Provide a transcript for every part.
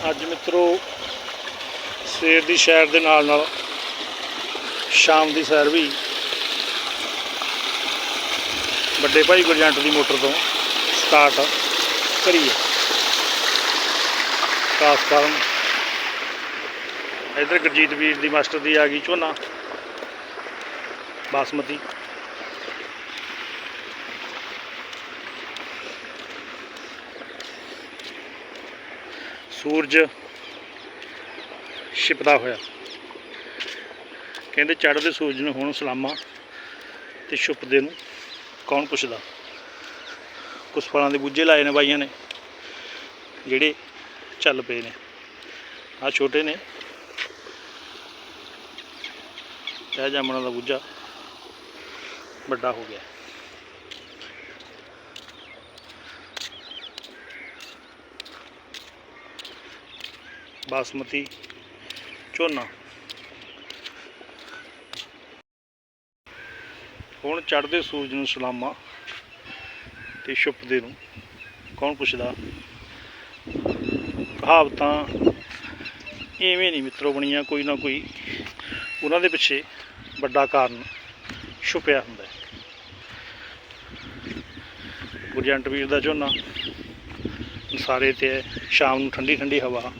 ਅੱਜ ਮਿੱਤਰੋ, ਸਵੇਰ ਦੀ ਸੈਰ ਦੇ ਨਾਲ ਨਾਲ ਸ਼ਾਮ ਦੀ ਸੈਰ ਵੀ ਵੱਡੇ ਭਾਈ ਗੁਰਜੰਟ ਦੀ ਮੋਟਰ ਤੋਂ ਸਟਾਰਟ ਕਰੀਏ। ਖਾਸ ਕਾਰਨ ਇਧਰ ਗੁਰਜੀਤ ਵੀਰ ਦੀ ਮਾਸਟਰ ਦੀ ਆ ਗਈ ਝੋਨਾ, ਬਾਸਮਤੀ। ਸੂਰਜ ਛਿਪਦਾ ਹੋਇਆ। ਕਹਿੰਦੇ ਚੜ੍ਹਦੇ ਸੂਰਜ ਨੂੰ ਹੁਣ ਸਲਾਮਾਂ ਤੇ ਛੁਪਦੇ ਨੂੰ ਕੌਣ ਪੁੱਛਦਾ? ਕੁਛ ਫਲਾਂ ਦੇ ਬੂਝੇ ਲਾਏ ਨੇ ਬਾਈਆਂ ਨੇ, ਜਿਹੜੇ ਚੱਲ ਪਏ ਨੇ। ਆ ਛੋਟੇ ਨੇ। ਇਹ ਜਾਮਣਾ ਦਾ ਬੂਝਾ ਵੱਡਾ ਹੋ ਗਿਆ। ਬਾਸਮਤੀ ਝੋਨਾ। ਹੁਣ ਚੜ੍ਹਦੇ ਸੂਰਜ ਨੂੰ ਸਲਾਮਾ ਤੇ ਛੁਪਦੇ ਨੂੰ ਕੌਣ ਪੁੱਛਦਾ? ਕਹਾਵਤਾਂ ਐਵੇਂ ਨਹੀਂ ਮਿੱਤਰੋ ਬਣੀਆਂ, ਕੋਈ ਨਾ ਕੋਈ ਉਹਨਾਂ ਦੇ ਪਿੱਛੇ ਵੱਡਾ ਕਾਰਨ ਛੁਪਿਆ ਹੁੰਦਾ ਹੈ। ਗੁਰਜੰਟ ਵੀਰ ਦਾ ਝੋਨਾ। ਸਾਰੇ ਤੇ ਹੈ। ਸ਼ਾਮ ਨੂੰ ਠੰਡੀ ਠੰਡੀ ਹਵਾ।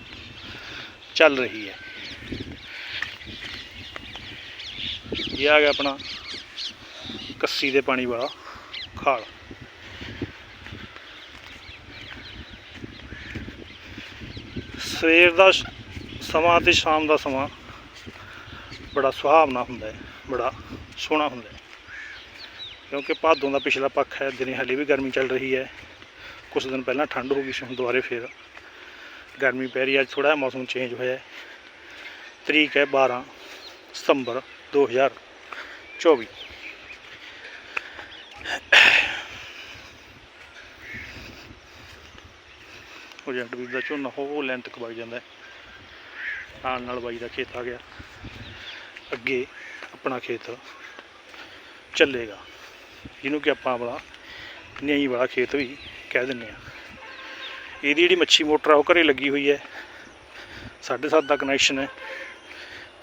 ਚੱਲ ਰਹੀ ਹੈ। ਇਹ ਆ ਗਿਆ ਆਪਣਾ ਕੱਸੀ ਦੇ ਪਾਣੀ ਵਾਲਾ ਖਾਲ। ਸਵੇਰ ਦਾ ਸਮਾਂ ਤੇ ਸ਼ਾਮ ਦਾ ਸਮਾਂ ਬੜਾ ਸੁਹਾਵਣਾ ਹੁੰਦਾ ਹੈ, ਬੜਾ ਸੋਹਣਾ ਹੁੰਦਾ ਹੈ। ਕਿਉਂਕਿ ਭਾਦੋਂ ਦਾ ਪਿਛਲਾ ਪੱਖ ਹੈ, ਦਿਨੇ ਹਲੇ ਵੀ ਗਰਮੀ ਚੱਲ ਰਹੀ ਹੈ। ਕੁਝ ਦਿਨ ਪਹਿਲਾਂ ਠੰਡ ਹੋ ਗਈ ਸੀ, ਹੁਣ ਦੁਬਾਰੇ ਫੇਰ ਗਰਮੀ ਪੈ ਰਹੀ ਹੈ, ਅੱਜ ਥੋੜਾ ਮੌਸਮ ਚੇਂਜ ਹੋਇਆ ਹੈ। ਤਰੀਕ ਹੈ 12 ਸਤੰਬਰ 2024 ਉਹ ਜੰਟ ਵੀਰ ਦਾ ਝੋਨਾ ਹੋ ਲੈਂਥ ਤੱਕ ਵਗ ਜਾਂਦਾ ਨਾਲ ਨਾਲ ਬਾਈ ਦਾ ਖੇਤ ਆ ਗਿਆ। ਅੱਗੇ ਆਪਣਾ ਖੇਤ ਚੱਲੇਗਾ। ਜਿਹਨੂੰ ਕਿ ਆਪਾਂ ਆਪਣਾ ਨਿਆਈ ਵਾਲਾ ਖੇਤ ਵੀ ਕਹਿ ਦਿੰਦੇ ਆ ਇਹਦੀ ਜਿਹੜੀ ਮੱਛੀ ਮੋਟਰ ਆ ਉਹ ਘਰੇ ਲੱਗੀ ਹੋਈ ਹੈ। ਸਾਢੇ ਸੱਤ ਦਾ ਕਨੈਕਸ਼ਨ ਹੈ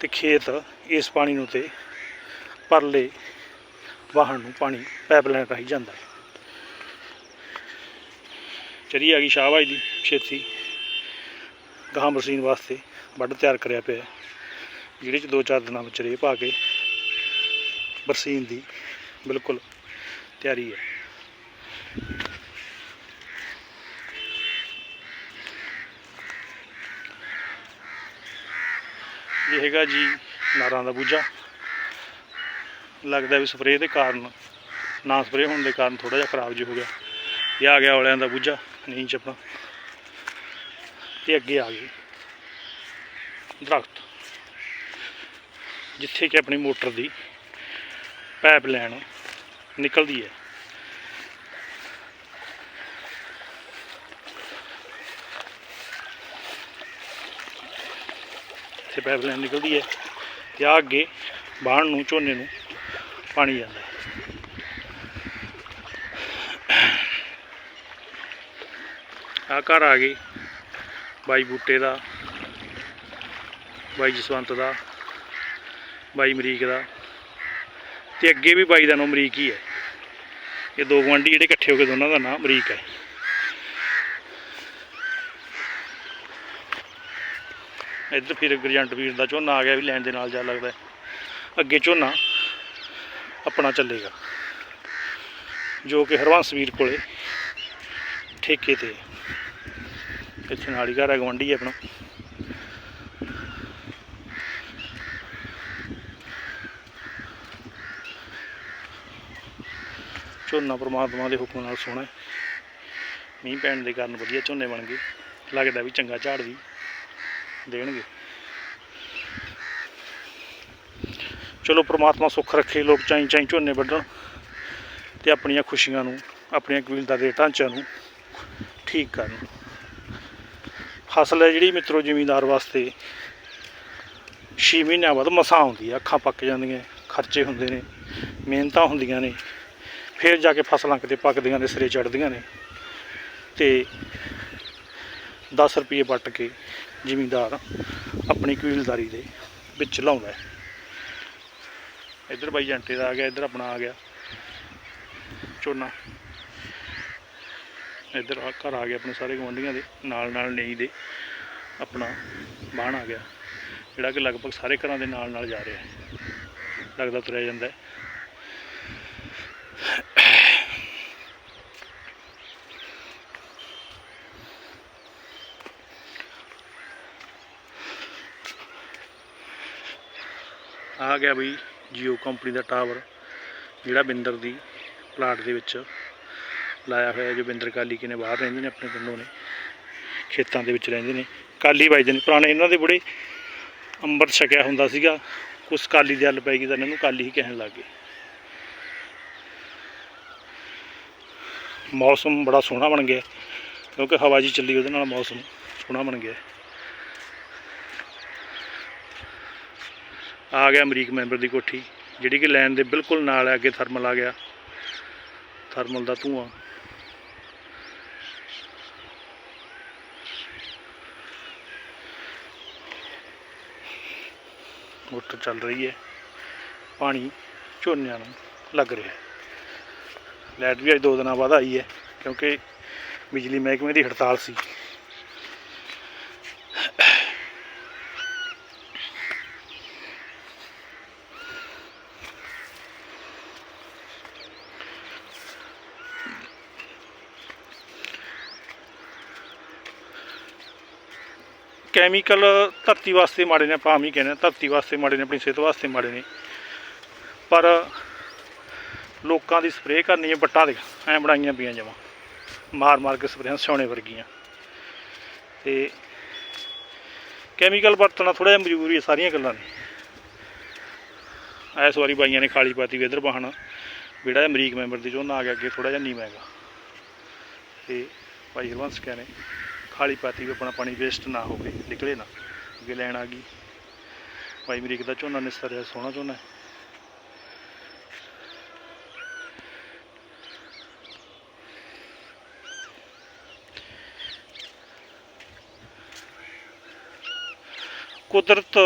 ਤੇ ਖੇਤ ਇਸ ਪਾਣੀ ਨੂੰ ਤੇ ਪਰਲੇ ਵਾਹਣ ਨੂੰ ਪਾਣੀ ਪਾਈਪਲਾਈਨ ਰਾਹੀਂ ਜਾਂਦਾ ਹੈ। ਚਰੀ ਆ ਗਈ ਸ਼ਾਹਬਾਜ ਦੀ ਛੇਤੀ। ਗਾਂ ਮਸ਼ੀਨ ਵਾਸਤੇ ਵੱਢ ਤਿਆਰ ਕਰਿਆ ਪਿਆ ਹੈ, ਜਿਹਦੇ ਚ ਦੋ ਚਾਰ ਦਿਨਾਂ ਵਿੱਚ ਰੇਹ ਪਾ ਕੇ ਬਰਸੀਨ ਦੀ ਬਿਲਕੁਲ ਤਿਆਰੀ ਹੈ। ਇਹ ਹੈਗਾ ਜੀ ਨਾਰਾਂ ਦਾ ਬੂਝਾ। ਲੱਗਦਾ ਵੀ ਸਪਰੇਅ ਦੇ ਕਾਰਨ, ਨਾ ਸਪਰੇਅ ਹੋਣ ਦੇ ਕਾਰਨ ਥੋੜਾ ਜਿਹਾ ਖਰਾਬ ਜਿਹਾ ਹੋ ਗਿਆ। ਇਹ ਆ ਗਿਆ ਔਲਿਆਂ ਦਾ ਬੂਝਾ, ਨਹੀਂ ਚੱਪਣਾ ਤੇ ਅੱਗੇ ਆ ਗਏ ਦਰਖਤ। ਜਿੱਥੇ ਕਿ ਆਪਣੀ ਮੋਟਰ ਦੀ ਪਾਈਪ ਲਾਈਨ ਨਿਕਲਦੀ ਹੈ। ਪਾਈਪਲਾਈਨ ਨਿਕਲਦੀ ਹੈ ਤੇ ਆ ਅੱਗੇ ਬਾਹਣ ਨੂੰ, ਝੋਨੇ ਨੂੰ ਪਾਣੀ ਜਾਂਦਾ ਹੈ। ਆ ਘਰ ਆ ਗਈ ਬਾਈ ਬੂਟੇ ਦਾ, ਬਾਈ ਜਸਵੰਤ ਦਾ, ਬਾਈ ਅਮਰੀਕ ਦਾ ਤੇ ਅੱਗੇ ਵੀ ਬਾਈ ਦਾ ਨਾਮ ਅਮਰੀਕ ਹੀ ਹੈ। ਇਹ ਦੋ ਗੁਆਂਢੀ ਜਿਹੜੇ ਇਕੱਠੇ ਹੋ ਕੇ ਦੋਨਾਂ ਦਾ ਨਾਮ ਅਮਰੀਕ ਹੈ। ਇੱਧਰ ਫਿਰ ਗਰਜੰਟ ਵੀਰ ਦਾ ਝੋਨਾ ਆ ਗਿਆ ਵੀ ਲੈਣ ਦੇ ਨਾਲ ਜਾ ਲੱਗਦਾ ਅੱਗੇ ਝੋਨਾ ਆਪਣਾ ਚੱਲੇਗਾ। ਜੋ ਕਿ ਹਰਵੰਸ ਵੀਰ ਕੋਲੇ ਠੇਕੇ ਤੇ ਇੱਥੇ ਨਾਲ ਹੀ ਘਰ ਹੈ ਗਵੰਡੀ ਆਪਣਾ। ਝੋਨਾ ਪ੍ਰਮਾਤਮਾ ਦੇ ਹੁਕਮ ਨਾਲ ਸੋਹਣਾ ਮੀਂਹ ਪੈਣ ਦੇ ਕਾਰਨ ਵਧੀਆ ਝੋਨੇ ਬਣ ਗਏ। ਲੱਗਦਾ ਵੀ ਚੰਗਾ ਝਾੜ ਵੀ ਦੇਣਗੇ। ਚਲੋ ਪ੍ਰਮਾਤਮਾ ਸੁੱਖ ਰੱਖੇ, ਲੋਕ ਚਾਈ ਚਾਈ ਝੋਨੇ ਵੱਢਣ ਤੇ ਆਪਣੀਆਂ ਖੁਸ਼ੀਆਂ ਨੂੰ, ਆਪਣੀਆਂ ਕਬੀਲਦਾਰ ਦੇ ਢਾਂਚਿਆਂ ਨੂੰ ਠੀਕ ਕਰਨ। ਫਸਲ ਹੈ ਜਿਹੜੀ ਮਿੱਤਰੋ ਜ਼ਿਮੀਂਦਾਰ ਵਾਸਤੇ 6 ਮਹੀਨਿਆਂ ਬਾਅਦ ਮਸਾਂ ਆਉਂਦੀ ਆ, ਅੱਖਾਂ ਪੱਕ ਜਾਂਦੀਆਂ, ਖਰਚੇ ਹੁੰਦੇ ਨੇ, ਮਿਹਨਤਾਂ ਹੁੰਦੀਆਂ ਨੇ, ਫਿਰ ਜਾ ਕੇ ਫਸਲਾਂ ਕਿਤੇ ਪੱਕਦੀਆਂ ਨੇ, ਸਿਰੇ ਚੜ੍ਹਦੀਆਂ ਨੇ ਤੇ 10 ਰੁਪਏ ਵੱਟ ਕੇ ਜ਼ਿਮੀਂਦਾਰ ਆਪਣੀ ਕਬੀਲਦਾਰੀ ਦੇ ਵਿੱਚ ਲਾਉਂਦਾ ਇੱਧਰ ਬਾਈ ਜੰਟੇ ਦਾ ਆ ਗਿਆ, ਇੱਧਰ ਆਪਣਾ ਆ ਗਿਆ। ਝੋਨਾ। ਇੱਧਰ ਆ, ਘਰ ਆ ਗਿਆ ਆਪਣੇ ਸਾਰੇ ਗੁਆਂਢੀਆਂ ਦੇ, ਨਾਲ ਨਾਲ ਨਹੀਂ ਦੇ ਆਪਣਾ ਬਾਣ ਆ ਗਿਆ। ਜਿਹੜਾ ਕਿ ਲਗਭਗ ਸਾਰੇ ਘਰਾਂ ਦੇ ਨਾਲ ਨਾਲ ਜਾ ਰਿਹਾ ਹੈ। ਲੱਗਦਾ ਤੁਰਿਆ ਜਾਂਦਾ ਹੈ। ਆ ਗਿਆ ਬਈ ਜੀਓ ਕੰਪਨੀ ਦਾ ਟਾਵਰ, ਜਿਹੜਾ ਬਿੰਦਰ ਦੀ ਪਲਾਟ ਦੇ ਵਿੱਚ ਲਾਇਆ ਹੋਇਆ ਜੋ ਬਿੰਦਰ ਕਾਲੀ ਕਿਨੇ ਬਾਹਰ ਰਹਿੰਦੇ ਨੇ, ਆਪਣੇ ਪਿੰਡੋਂ ਨੇ, ਖੇਤਾਂ ਦੇ ਵਿੱਚ ਰਹਿੰਦੇ ਨੇ। ਕਾਲੀ ਵੱਜਦੇ ਨੇ, ਪੁਰਾਣੇ ਇਹਨਾਂ ਦੇ ਬੜੇ ਅੰਮ੍ਰਿਤ ਛਕਿਆ ਹੁੰਦਾ ਸੀਗਾ, ਕੁਛ ਕਾਲੀ ਦੀ ਹੱਲ ਪੈ ਗਈ ਤਾਂ ਇਹਨਾਂ ਨੂੰ ਕਾਲੀ ਹੀ ਕਹਿਣ ਲੱਗ ਗਏ। ਮੌਸਮ ਬੜਾ ਸੋਹਣਾ ਬਣ ਗਿਆ, ਕਿਉਂਕਿ ਹਵਾ ਜੀ ਚੱਲੀ ਉਹਦੇ ਨਾਲ ਮੌਸਮ ਸੋਹਣਾ ਬਣ ਗਿਆ। ਆ ਗਿਆ ਅਮਰੀਕ ਮੈਂਬਰ ਦੀ ਕੋਠੀ, ਜਿਹੜੀ ਕਿ ਲਾਈਨ ਦੇ ਬਿਲਕੁਲ ਨਾਲ ਹੈ, ਅੱਗੇ ਥਰਮਲ ਆ ਗਿਆ। ਥਰਮਲ ਦਾ ਧੂਆਂ। ਮੋਟਰ ਚੱਲ ਰਹੀ ਹੈ। ਪਾਣੀ ਝੋਨਿਆਂ ਨੂੰ ਲੱਗ ਰਿਹਾ ਲਾਈਟ ਵੀ ਅੱਜ ਦੋ ਦਿਨਾਂ ਬਾਅਦ ਆਈ ਹੈ, ਕਿਉਂਕਿ ਬਿਜਲੀ ਮਹਿਕਮੇ ਦੀ ਹੜਤਾਲ ਸੀ। ਕੈਮੀਕਲ ਧਰਤੀ ਵਾਸਤੇ ਮਾੜੇ ਨੇ, ਆਪਾਂ ਆਮ ਹੀ ਕਹਿੰਦੇ ਧਰਤੀ ਵਾਸਤੇ ਮਾੜੇ ਨੇ, ਆਪਣੀ ਸਿਹਤ ਵਾਸਤੇ ਮਾੜੇ ਨੇ। ਪਰ ਲੋਕਾਂ ਦੀ ਸਪਰੇਅ ਕਰਨੀ ਹੈ ਵੱਟਾਂ ਦੇ, ਐ ਬਣਾਈਆਂ ਪਈਆਂ ਜਮਾਂ। ਮਾਰ ਮਾਰ ਕੇ ਸਪਰੇਆਂ ਸਿਉਣੇ ਵਰਗੀਆਂ। ਤੇ ਕੈਮੀਕਲ ਵਰਤਣਾ ਥੋੜਾ ਜਿਹਾ ਮਜਬੂਰੀ ਹੈ ਸਾਰੀਆਂ ਗੱਲਾਂ ਨੇ ਐਸ ਵਾਰੀ ਬਾਈਆਂ ਨੇ ਖਾਲੀ ਪਾਤੀ ਵੀ ਇਧਰ ਬਾਹਣ ਜਿਹੜਾ ਅਮਰੀਕ ਮੈਂਬਰ ਦੀ ਝੋਨਾ ਆ ਗਿਆ ਅੱਗੇ ਥੋੜਾ ਜਿਹਾ ਨੀਵਾਂ ਹੈਗਾ। ਤੇ ਭਾਈ ਹਰਵੰਸ ਕਹਿੰਦੇ ਖਾਲੀ ਪਾਤੀ ਵੀ ਆਪਣਾ ਪਾਣੀ ਵੇਸਟ ਨਾ ਹੋਵੇ, ਨਿਕਲੇ ਨਾ, ਅੱਗੇ ਲੈਣ ਆ ਗਈ। ਭਾਈ ਅਮਰੀਕ ਦਾ ਝੋਨਾ ਨਿਸਰਿਆ ਸੋਹਣਾ ਝੋਨਾ ਕੁਦਰਤ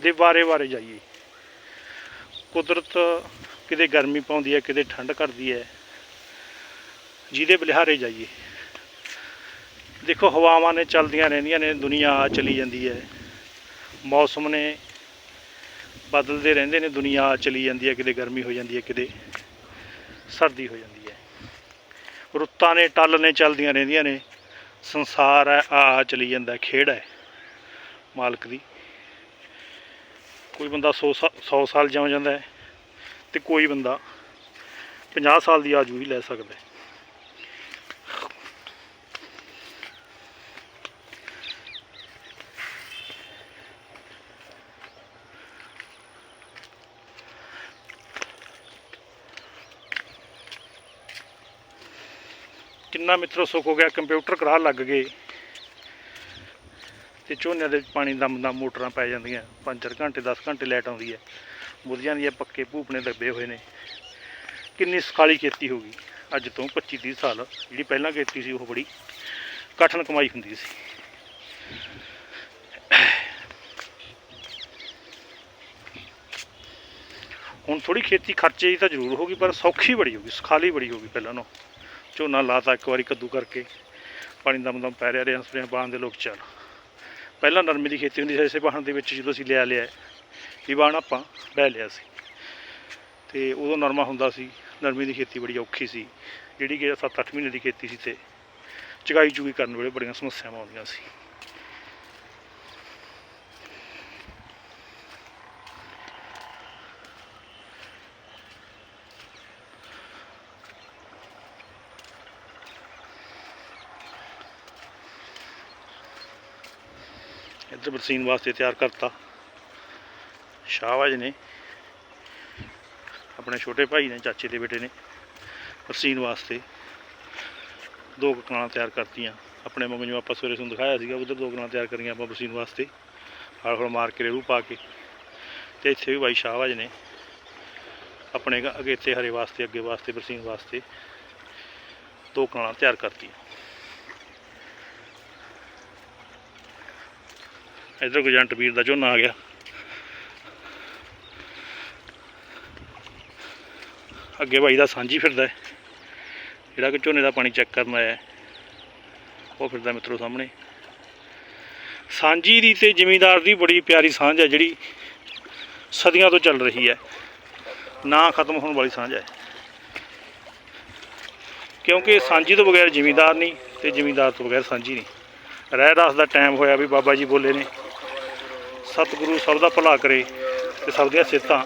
ਦੇ ਬਾਰੇ ਬਾਰੇ ਜਾਈਏ। ਕੁਦਰਤ ਕਿਤੇ ਗਰਮੀ ਪਾਉਂਦੀ ਹੈ, ਕਿਤੇ ਠੰਡ ਕਰਦੀ ਹੈ, ਜਿਹਦੇ ਬਲਿਹਾਰੇ ਜਾਈਏ। ਦੇਖੋ ਹਵਾਵਾਂ ਨੇ ਚੱਲਦੀਆਂ ਰਹਿੰਦੀਆਂ ਨੇ ਦੁਨੀਆ ਆ ਚਲੀ ਜਾਂਦੀ ਹੈ। ਮੌਸਮ ਨੇ ਬਦਲਦੇ ਰਹਿੰਦੇ ਨੇ ਦੁਨੀਆ ਆ ਚਲੀ ਜਾਂਦੀ ਹੈ ਕਿਤੇ ਗਰਮੀ ਹੋ ਜਾਂਦੀ ਹੈ ਕਿਤੇ ਸਰਦੀ ਹੋ ਜਾਂਦੀ ਹੈ। ਰੁੱਤਾਂ ਨੇ ਟੱਲ ਨੇ ਚੱਲਦੀਆਂ ਰਹਿੰਦੀਆਂ ਨੇ ਸੰਸਾਰ ਹੈ ਆ ਆ ਚਲੀ ਜਾਂਦਾ ਹੈ, ਖੇਡ ਹੈ ਮਾਲਕ ਦੀ। ਕੋਈ ਬੰਦਾ 100 100 ਸਾਲ ਜਿਉ ਜਾਂਦਾ ਹੈ ਤੇ ਕੋਈ ਬੰਦਾ 50 ਸਾਲ ਦੀ ਆਜੂ ਵੀ ਲੈ ਸਕਦਾ ਹੈ। ਕਿੰਨਾ ਮਿੱਤਰੋ ਸੁੱਕ ਹੋ ਗਿਆ, ਕੰਪਿਊਟਰ ਕਰਾ ਲੱਗ ਗਏ। ਤੇ ਝੋਨਿਆਂ ਦੇ ਪਾਣੀ ਦਮ ਦਮ ਮੋਟਰਾਂ ਪੈ ਜਾਂਦੀਆਂ 5-4 ਘੰਟੇ 10 ਘੰਟੇ ਲਾਈਟ ਆਉਂਦੀ ਹੈ। ਮੁਰਜਿਆਂ ਦੀਆਂ ਪੱਕੇ ਭੂਪਣੇ ਦੱਬੇ ਹੋਏ ਨੇ। ਕਿੰਨੀ ਸਖਾਲੀ ਖੇਤੀ ਹੋ ਗਈ। ਅੱਜ ਤੋਂ 25-30 ਸਾਲ, ਜਿਹੜੀ ਪਹਿਲਾਂ ਖੇਤੀ ਸੀ, ਉਹ ਬੜੀ ਕਠਨ ਕਮਾਈ ਹੁੰਦੀ ਸੀ। ਹੁਣ ਥੋੜੀ ਖੇਤੀ ਖਰਚੇ ਦੀ ਤਾਂ ਜ਼ਰੂਰ ਹੋਗੀ ਪਰ ਸੌਖੀ ਬੜੀ ਹੋਗੀ ਸਖਾਲੀ ਬੜੀ ਹੋਗੀ ਪਹਿਲਾਂ ਨਾਲੋਂ। ਝੋਨਾ ਲਾਤਾ ਇੱਕ ਵਾਰੀ ਕੱਦੂ ਕਰਕੇ। ਪਾਣੀ ਦਮ ਦਮ ਪੈ ਰਿਹਾ ਰਿਆਂ ਸਪਰੇਆਂ ਬਾਣ ਦੇ ਲੋਕ ਚੱਲ ਪਹਿਲਾਂ ਨਰਮੇ ਦੀ ਖੇਤੀ ਹੁੰਦੀ ਸੀ, ਇਸੇ ਬਾਣ ਦੇ ਵਿੱਚ ਜਦੋਂ ਅਸੀਂ ਲਿਆ ਲਿਆ ਇਹ ਬਾਣ ਆਪਾਂ ਲੈ ਲਿਆ ਸੀ। ਤੇ ਉਦੋਂ ਨਰਮਾ ਹੁੰਦਾ ਸੀ, ਨਰਮੇ ਦੀ ਖੇਤੀ ਬੜੀ ਔਖੀ ਸੀ। ਜਿਹੜੀ ਕਿ 7-8 ਮਹੀਨੇ ਦੀ ਖੇਤੀ ਸੀ ਤੇ ਚਗਾਈ ਚੁਗੀ ਕਰਨ ਵੇਲੇ ਬੜੀਆਂ ਸਮੱਸਿਆਵਾਂ ਆਉਂਦੀਆਂ ਸੀ। ਇੱਧਰ ਬਰਸੀਨ ਵਾਸਤੇ ਤਿਆਰ ਕਰਤਾ। ਸ਼ਾਹਬਾਜ ਨੇ। ਆਪਣੇ ਛੋਟੇ ਭਾਈ ਨੇ, ਚਾਚੇ ਦੇ ਬੇਟੇ ਨੇ ਬਰਸੀਨ ਵਾਸਤੇ ਦੋ ਕੁ ਤਿਆਰ ਕਰਤੀਆਂ। ਆਪਣੇ ਮੰਗ ਨੂੰ ਆਪਾਂ ਸਵੇਰੇ ਤੁਹਾਨੂੰ ਦਿਖਾਇਆ ਸੀਗਾ, ਉਧਰ ਦੋ ਕਣਾਂ ਤਿਆਰ ਕਰੀਆਂ ਆਪਾਂ ਬਰਸੀਨ ਵਾਸਤੇ। ਹਲ ਹਲ ਮਾਰ ਕੇ ਰੇਰੂ ਪਾ ਕੇ। ਤੇ ਇੱਥੇ ਵੀ ਬਾਈ ਸ਼ਾਹਬਾਜ ਨੇ ਆਪਣੇ ਗ- ਅਗੇਤੇ ਹਰੇ ਵਾਸਤੇ, ਅੱਗੇ ਵਾਸਤੇ ਬਰਸੀਨ ਵਾਸਤੇ ਦੋ ਕਣਾਂ ਤਿਆਰ ਕਰਤੀਆਂ। ਇਧਰ ਗੁਜੰਟ ਵੀਰ ਦਾ ਝੋਨਾ ਆ ਗਿਆ। ਅੱਗੇ ਬਾਈ ਦਾ ਸਾਂਝੀ ਫਿਰਦਾ ਹੈ। ਜਿਹੜਾ ਕਿ ਝੋਨੇ ਦਾ ਪਾਣੀ ਚੈੱਕ ਕਰਨ ਆਇਆ ਹੈ। ਉਹ ਫਿਰਦਾ ਮਿੱਤਰੋ ਸਾਹਮਣੇ। ਸਾਂਝੀ ਦੀ ਤੇ ਜ਼ਿਮੀਂਦਾਰ ਦੀ ਬੜੀ ਪਿਆਰੀ ਸਾਂਝ ਹੈ, ਜਿਹੜੀ ਸਦੀਆਂ ਤੋਂ ਚੱਲ ਰਹੀ ਹੈ। ਨਾ ਖਤਮ ਹੋਣ ਵਾਲੀ ਸਾਂਝ ਹੈ। ਕਿਉਂਕਿ ਸਾਂਝੀ ਤੋਂ ਬਗੈਰ ਜ਼ਿਮੀਂਦਾਰ ਨਹੀਂ ਤੇ ਜ਼ਿਮੀਂਦਾਰ ਤੋਂ ਬਗੈਰ ਸਾਂਝੀ ਨਹੀਂ। ਰਹਿਦਾਸ ਦਾ ਟਾਈਮ ਹੋਇਆ ਵੀ ਬਾਬਾ ਜੀ ਬੋਲੇ ਨੇ। ਸਤਿਗੁਰੂ ਸਭ ਦਾ ਭਲਾ ਕਰੇ ਤੇ ਸਭ ਦੀਆਂ ਸਿਹਤਾਂ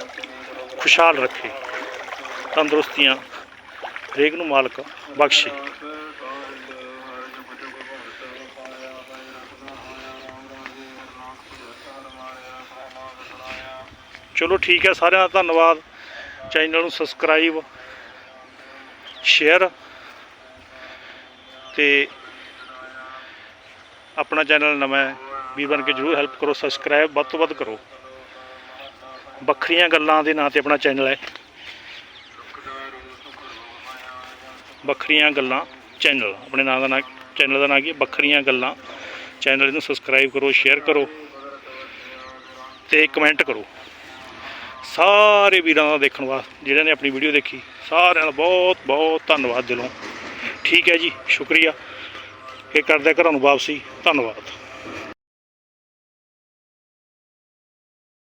ਖੁਸ਼ਹਾਲ ਰੱਖੇ। ਤੰਦਰੁਸਤੀਆਂ ਹਰੇਕ ਨੂੰ ਮਾਲਕ ਬਖਸ਼ੇ। ਚਲੋ ਠੀਕ ਹੈ ਸਾਰਿਆਂ ਦਾ ਧੰਨਵਾਦ। ਚੈਨਲ ਨੂੰ ਸਬਸਕ੍ਰਾਈਬ, ਸ਼ੇਅਰ ਤੇ ਆਪਣਾ ਚੈਨਲ ਨਵਾਂ ਹੈ। ਵੀ ਬਣ ਕੇ ਜਰੂਰ ਹੈਲਪ ਕਰੋ ਸਬਸਕ੍ਰਾਈਬ ਵੱਧ ਤੋਂ ਵੱਧ ਕਰੋ। ਵੱਖਰੀਆਂ ਗੱਲਾਂ ਦੇ ਨਾਂ ਤੇ ਆਪਣਾ ਚੈਨਲ ਹੈ। ਵੱਖਰੀਆਂ ਗੱਲਾਂ ਚੈਨਲ ਆਪਣੇ ਨਾਂ ਦਾ ਨਾਂ ਚੈਨਲ ਦਾ ਨਾਂ ਕੀ ਵੱਖਰੀਆਂ ਗੱਲਾਂ ਚੈਨਲ ਨੂੰ ਸਬਸਕ੍ਰਾਈਬ ਕਰੋ ਸ਼ੇਅਰ ਕਰੋ ਤੇ ਕਮੈਂਟ ਕਰੋ। ਸਾਰੇ ਵੀਰਾਂ ਦਾ ਦੇਖਣ ਵਾਸਤੇ ਜਿਹੜਿਆਂ ਨੇ ਆਪਣੀ ਵੀਡੀਓ ਦੇਖੀ, ਸਾਰਿਆਂ ਦਾ ਬਹੁਤ ਬਹੁਤ ਧੰਨਵਾਦ ਦਿਲੋਂ। ਠੀਕ ਹੈ ਜੀ, ਸ਼ੁਕਰੀਆ। ਇਹ ਕਰਦੇ ਘਰਾਂ ਨੂੰ ਵਾਪਸੀ। ਧੰਨਵਾਦ।